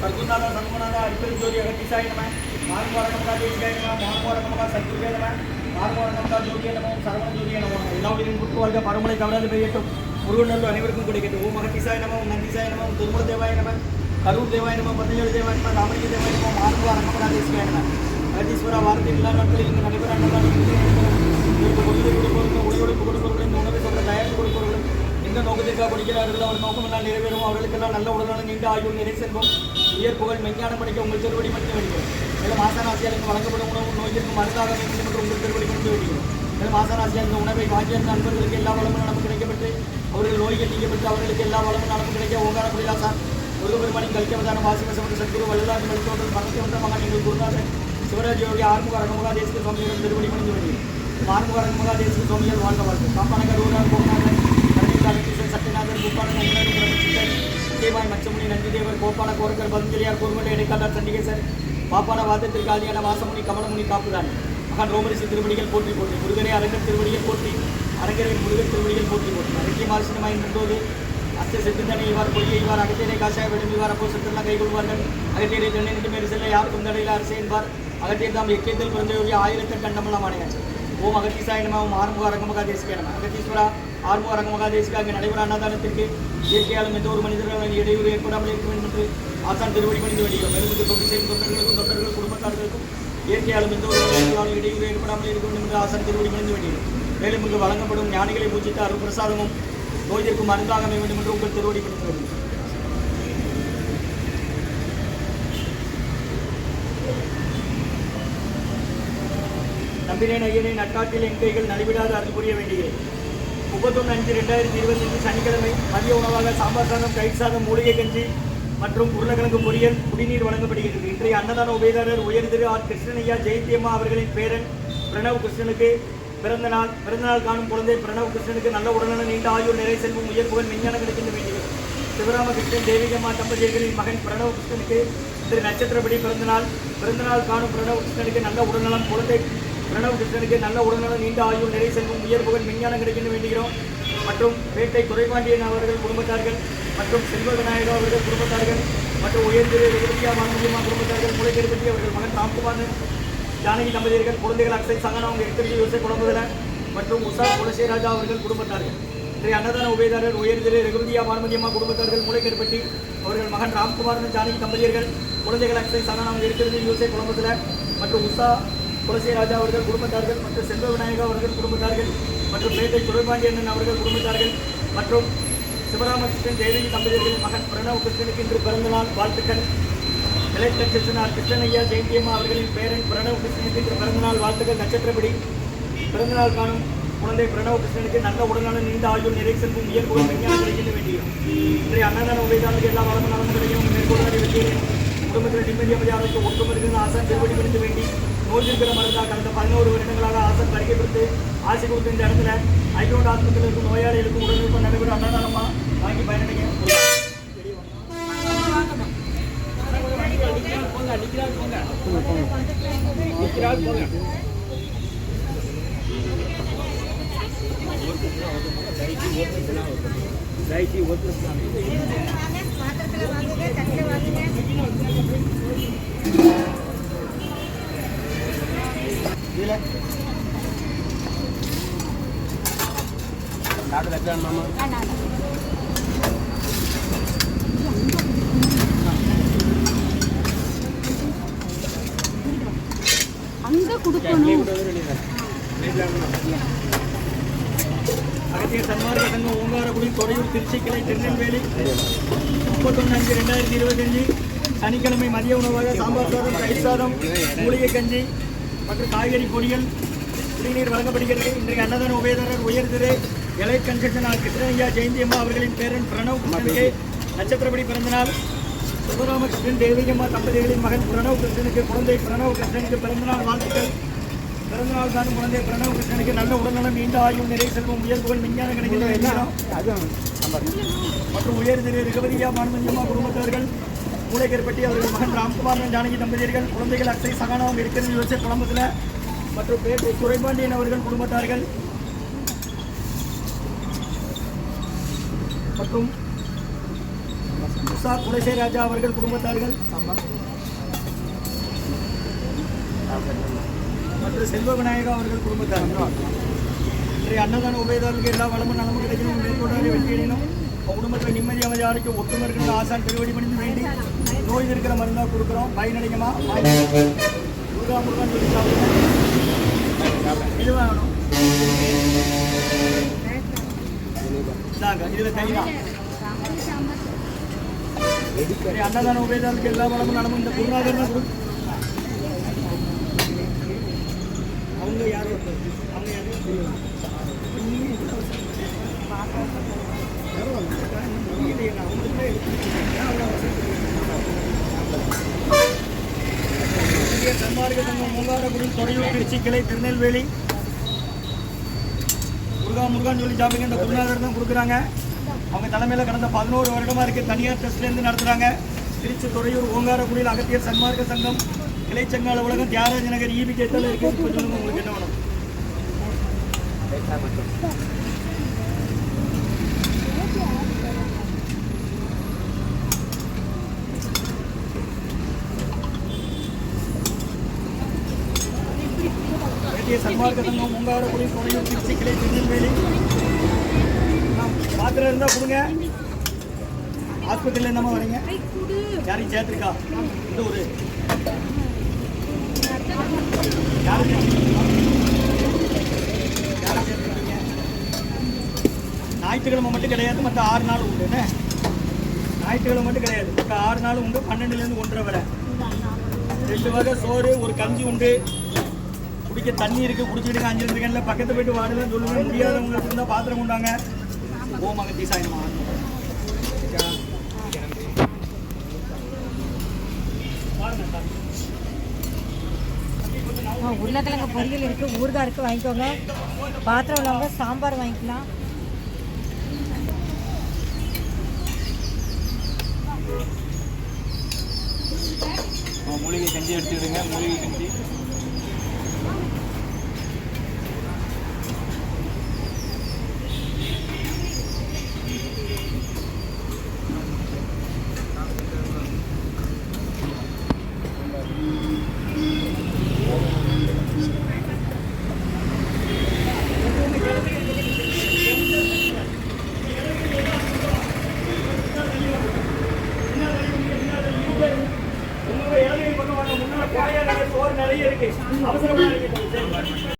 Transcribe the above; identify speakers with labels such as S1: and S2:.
S1: சர்க்குநாத சர்க்குநாத அற்பெருஞ்சோதி அகத்திசாய நம மார்மோரகமகா தேசிகாய நம மார்மோரகமகா சத்குருவே நம மார்மோரகமகா ஜோதிய நம சரவண நம எல்லா குட்டு வாழ்க பரமலை கவலாது பெய்யட்டும் முருகன் அனைவருக்கும் கிடைக்கட்டும் ஓம் அகத்திசாய நம ஓம் நந்திசாய நம ஓம் திருமூல தேவாய நம கரூர் தேவாய நம பத்தஞ்சலி தேவாய நம ராமலிங்க தேவாய நம மார்மோரகமகா தேசிகாய நம அகத்தீஸ்வரா வாரத்தில் எல்லா நாட்களில் இங்கு நடைபெற அன்னதானம் இதற்கு கொள்கை கொடுப்பவர்களும் கொடுப்பவர்களும் இந்த உணவை சொல்ல தயாரித்து கொடுப்பவர்களும் எந்த நோக்கத்திற்காக படிக்கிறார்களோ அவர் நோக்கம் எல்லாம் நிறைவேறும். அவர்களுக்கெல்லாம் நல்ல உடலான நீண்ட ஆயுள் நிறை செல்வம் உயர் புகழ் மெஞ்ஞானம் படிக்க உங்கள் திருவடி மட்டும் வேண்டிக்கிறோம் மேலும் மாசானாசியாளுக்கு வழங்கப்படும் உணவு நோய்க்கு மருந்தாக வேண்டும் என்று உங்கள் திருவடி மட்டும் வேண்டிக்கிறோம் மேலும் மாசானாசியால் இந்த உணவை வாங்கிய நண்பர்களுக்கு எல்லா வளமும் நமக்கு கிடைக்கப்பட்டு அவர்கள் நோய்கள் நீக்கப்பட்டு அவர்களுக்கு எல்லா வளமும் நமக்கு கிடைக்க ஓங்கார குடிலாசான் முருகபெருமானின் கல்கவதான வாசிம சமந்த சத்குரு வல்லலாஜி மருத்துவர்கள் பணத்தை வந்த மகன் எங்கள் குருநாதன் சிவராஜியோடைய ஆறுமுக அரங்கமுகா தேசிக சுவாமியிடம் திருவடி பணிந்து வருகிறேன் ஆறுமுக அரங்கமுகா தேசிக சுவாமியால் வாழ்ந்த வாழ்க்கை காப்பானகர் ஊரார் போகிறார்கள் கருணீசாரகிருஷ்ணன் சத்யநாதன் பூப்பாளன் அங்கனர் பிரபச்சித்தன் விஜயபாய் மச்சமுனி நந்திதேவர் கோபால கோரக்கர் பதஞ்சலியார் கோர்மலை இடைக்காலர் சண்டிகேசர் பாப்பாட வாதத்திற்கு ஆதியான வாசமுனி கமலமுனி காப்புதான். மகன் ரோமரிசி திருவடிகள் போற்றி போற்றி முருகனே அரங்கர் திருவடிகள் போற்றி அரங்கரின் முருகன் திருவடிகள் போற்றி போற்றி. அரங்கிய மாசினமாய் நின்றோது அஸ்த சித்தனை இவ்வாறு பொய்யை இவ்வாறு அகத்தியரை காசாய விடும் இவ்வாறு அப்போ சத்தெல்லாம் கைகொள்வார்கள் அகத்தியரை தென்னை மேல் செல்ல யாருக்கும் தடையில் அரசே என்பார். அகத்தியர் தாம் எக்கியத்தில் பிறந்தவருடைய ஆயிரத்தி கண்டமெல்லாம் ஆணையாச்சு ஓம் அகத்தீசாய நம ஓம் ஆறுமுக அரங்கமகா தேசிக நம அகத்தீஸ்வரா ஆறுமுக அரங்கமகா தேசிகா அங்கு நடைபெற அன்னதானத்திற்கு இயற்கையாலும் எந்த ஒரு மனிதர்களும் இடையூறு ஏற்படாமல் இருக்க வேண்டும் என்று ஆசான் திருவடி பணிந்து வேண்டியோம் மேலும் தொண்டு செய்யும் தொண்டர்களுக்கும் தொண்டர்கள் குடும்பத்தார்களுக்கும் இயற்கையாலும் எந்த ஒரு மனிதர்களாலும் இடையூறு ஏற்படாமல் இருக்க வேண்டும் என்று ஆசான் திருவடி பணிந்து வேண்டியோம் மேலும் இங்கு வழங்கப்படும் ஞானிகளை பூஜித்து அருள் பிரசாதமும் நோய்க்கு மருந்தாக அமைய வேண்டும் என்று உங்கள் திருவடி பணிந்து வேண்டியோம் நம்பினேன் ஐயனின் நட்காட்டில் என் கைகள் நடைபெறாத அருள் புரிய வேண்டுகிறேன் முப்பத்தொன்று அஞ்சு ரெண்டாயிரத்தி இருபத்தஞ்சு சனிக்கிழமை மதிய உணவாக சாம்பார் சாதம் கை சாதம் மூலிகை கஞ்சி மற்றும் உருளைக்கிழங்கு பொரியல் குடிநீர் வழங்கப்படுகிறது இன்றைய அன்னதான உபயதாரர் உயர்திரு ஆர் கிருஷ்ணனையா ஜெயந்தியம்மா அவர்களின் பேரன் பிரணவ் கிருஷ்ணனுக்கு பிறந்த நாள் பிறந்த நாள் காணும் குழந்தை பிரணவ் கிருஷ்ணனுக்கு நல்ல உடல்நலம் நீண்ட ஆயுள் நிறை செல்வம் உயர்புகள் விஞ்ஞானம் கிடைக்கின்ற வேண்டுகிறது சிவராமகிருஷ்ணன் தேவிகம்மா தம்பதியர்களின் மகன் பிரணவ கிருஷ்ணனுக்கு திரு நட்சத்திரப்படி பிறந்தநாள் பிறந்தநாள் காணும் பிரணவ கிருஷ்ணனுக்கு நல்ல உடல்நலம் குழந்தை பிரணவ் கிருஷ்ணனுக்கு நல்ல உடல்நலம் நீண்ட ஆயுள் நிறை செல்வம் உயர் புகழ் விஞ்ஞானம் கிடைக்கணும் வேண்டுகிறோம். மற்றும் பேட்டை துறைபாண்டியன் அவர்கள் குடும்பத்தார்கள் மற்றும் செல்வ விநாயகர் அவர்கள் குடும்பத்தார்கள் மற்றும் உயர்ந்திரு திரு விருத்தியா மாநிலமா குடும்பத்தார்கள் முளைக்கெடுப்பட்டி அவர்கள் மகன் ராம்குமார் ஜானகி தம்பதியர்கள் குழந்தைகள் அக்ஷய் சங்கன் அவங்க எடுத்து யோசை குழம்புதல மற்றும் உஷா குலசேராஜா அவர்கள் குடும்பத்தார்கள். இன்றைய அன்னதான உபயதாரர் உயர் திரு ரகுபதியா குடும்பத்தார்கள் முளைக்கருப்பட்டி அவர்கள் மகன் ராம்குமார் ஜானகி தம்பதியர்கள் குழந்தைகள் அக்ஷய் சங்கனா அவங்க இருக்கிறது யோசை குடும்பத்தில் மற்றும் உஷா துளசிராஜா அவர்கள் குடும்பத்தார்கள் மற்றும் செல்வ விநாயகா அவர்கள் குடும்பத்தார்கள் மற்றும் பேட்டை துரைபாண்டியண்ணன் அவர்கள் குடும்பத்தார்கள் மற்றும் சிவராமகிருஷ்ணன் ஜெயலலிதா தம்பதியர்களின் மகன் பிரணவ் கிருஷ்ணனுக்கு இன்று பிறந்தநாள் வாழ்த்துக்கள். கலெக்டர் கிருஷ்ணனார் கிருஷ்ணனையா ஜெயந்தியம்மா அவர்களின் பேரன் பிரணவ் கிருஷ்ணனுக்கு இன்று பிறந்தநாள் வாழ்த்துக்கள். நட்சத்திரப்படி பிறந்தநாள் காணும் குழந்தை பிரணவ் கிருஷ்ணனுக்கு நல்ல உடலான நீண்ட ஆயுள் நிறை செல்வம் இயற்கை விஞ்ஞானம் கிடைக்க வேண்டியும் இன்றைய அன்னதான உபயதானுக்கு எல்லா வளமும் நலமும் கிடைக்கும் மேற்கொள்ள வெற்றியேன் குடும்பத்தில் நிம்மதி அமைதி ஆரோக்கியம் ஒற்றுமருக்குன்னு ஆசான் திருவடி வேண்டி நோய்க்கிற மருந்தாக கடந்த பதினோரு வருடங்களாக ஆசை வருகை ஆசை கொடுத்த இந்த இடத்துல ஐநூறு ஆஸ்பத்திரியில் இருக்கும் நோயாளிகளுக்கும் உடலுக்கும் நடைபெறும் அன்னதானமா? வாங்கி பயனடைங்க. போங்க
S2: வாங்குங்க வாங்குங்க.
S1: இதில் நாட்டு வைக்கலாம் மாமா?
S2: அங்க கொடுக்கணும்.
S1: அகத்தியர் சன்மார்க்க சங்கம் ஓங்காரக்குடி தொடையூர் திருச்சிக்கிளை திருநெல்வேலி முப்பத்தொன்று அஞ்சு ரெண்டாயிரத்தி இருபத்தஞ்சு சனிக்கிழமை மதிய உணவாக சாம்பார் சாதம் தயிர் சாதம் மூலிகை கஞ்சி மற்றும் காய்கறி பொரியல் குடிநீர் வழங்கப்படுகிறது. இன்றைய அன்னதான உபயதாரர் உயர் திரு எலை கன்செஷனால் கிருஷ்ணய்யா ஜெயந்தியம்மா அவர்களின் பேரன் பிரணவ் கிருஷ்ணனுக்கு நட்சத்திரப்படி பிறந்தநாள். சிவராமகிருஷ்ணன் தேவிகம்மா தம்பதிகளின் மகன் பிரணவ் கிருஷ்ணனுக்கு குழந்தை பிரணவ் கிருஷ்ணனுக்கு பிறந்தநாள் வாழ்த்துக்கள். பிறந்தநாள் காணும் குழந்தை பிரணவ கிருஷ்ணனுக்கு நல்ல உடல்நலம் நீண்ட ஆயுள் நிறை செல்வம் உயர் புகழ் விஞ்ஞான கிடைக்கின்ற மற்றும் உயர் திரு ரிகவதியா மான்மஞ்சம்மா குடும்பத்தார்கள் மூளைக்கருப்பட்டி அவர்கள் மகன் ராம்குமார் ஜானகி தம்பதியர்கள் குழந்தைகள் அத்தை சகானாவும் இருக்கிறது யோசிச்ச குடும்பத்தில் மற்றும் பேட்டை துரைபாண்டியன் அவர்கள் குடும்பத்தார்கள். மற்றும் உஷா குலசே ராஜா அவர்கள் குடும்பத்தார்கள். மற்றும் செல்வ விநாயகா அவர்கள் குடும்பத்தார்கள். இன்றைய அன்னதான உபயதாரர்களுக்கு எல்லா வளமும் நலமும் கிடைக்கணும். மேற்கொண்டாலே வெற்றியடையணும் குடும்பத்தில் நிம்மதி அமைதியாருக்கு ஒத்துமை இருக்கிற ஆசான் திருவடி பணிந்து வேண்டி நோய் இருக்கிற மருந்தாக கொடுக்குறோம். பயனடைங்கம்மா முருகா முருகன் சொல்லி சாப்பிடுங்க. இது வேணும்? இதாங்க இதில் கை சரி, அன்னதான உபயோகத்துக்கு எல்லா வளமும் நலமும் இந்த குருநாதர் அவங்க யாரும் அவங்க யாரும் இந்திய சன்மார்க்க சங்கம் மூங்காரக்குடி தொடையூர் திருச்சி கிளை திருநெல்வேலி. முருகா முருகான்னு சொல்லி சாப்பிடுங்க. இந்த குருநாதர் தான் கொடுக்குறாங்க. அவங்க தலைமையில் கடந்த பதினோரு வருடமா இருக்குது தனியார் ட்ரஸ்ட்லேருந்து நடத்துகிறாங்க திருச்சி துறையூர் ஓங்காரக்குடியில் அகத்தியர் சன்மார்க்க சங்கம் கிளைச்சங்க அலுவலகம் தியாகராஜ நகர் ஈபி கேட்டால் இருக்கு. இப்போ உங்களுக்கு என்ன வேணும்? மார்க்கத்தங்கம் சன்மார்க்க சங்கம் மூங்காரக்குடி துறையூர் திருச்சி கிளை திருநெல்வேலி இருந்தால் கொடுங்க. ஹாஸ்பிட்டலில் என்னமா வரீங்க? யாரையும் சேர்த்துருக்கா? இந்த ஊர். யாரும் யாரும் சேர்த்துருக்கீங்க? ஞாயிற்றுக்கிழமை மட்டும் கிடையாது மற்ற ஆறு நாள் உண்டு. என்ன? ஞாயிற்றுக்கிழமை மட்டும் கிடையாது. மற்ற ஆறு நாள் உண்டு பன்னெண்டுலேருந்து ஒன்றரை வரை. ரெண்டு வகை சோறு ஒரு கஞ்சி உண்டு. குடிக்க தண்ணி இருக்கு குடிச்சிடுங்க அஞ்சு செகண்ட்ல பக்கத்து போயிட்டு வாடுன்னு சொல்லுங்க முடியாதவங்களுக்கு இருந்தால் பாத்திரம் கொண்டாங்க. ஓம் அகத்தி சாயமா
S2: ஆ, உருளைக்கிழங்கு பொரியல் இருக்கு ஊறுகாய் இருக்கு வாங்கிக்கோங்க. பாத்திரம் உள்ளவங்க சாம்பார் வாங்கிக்கலாம்.
S1: மூலிகை கஞ்சி எடுத்துக்கிடுங்க மூலிகை கஞ்சி.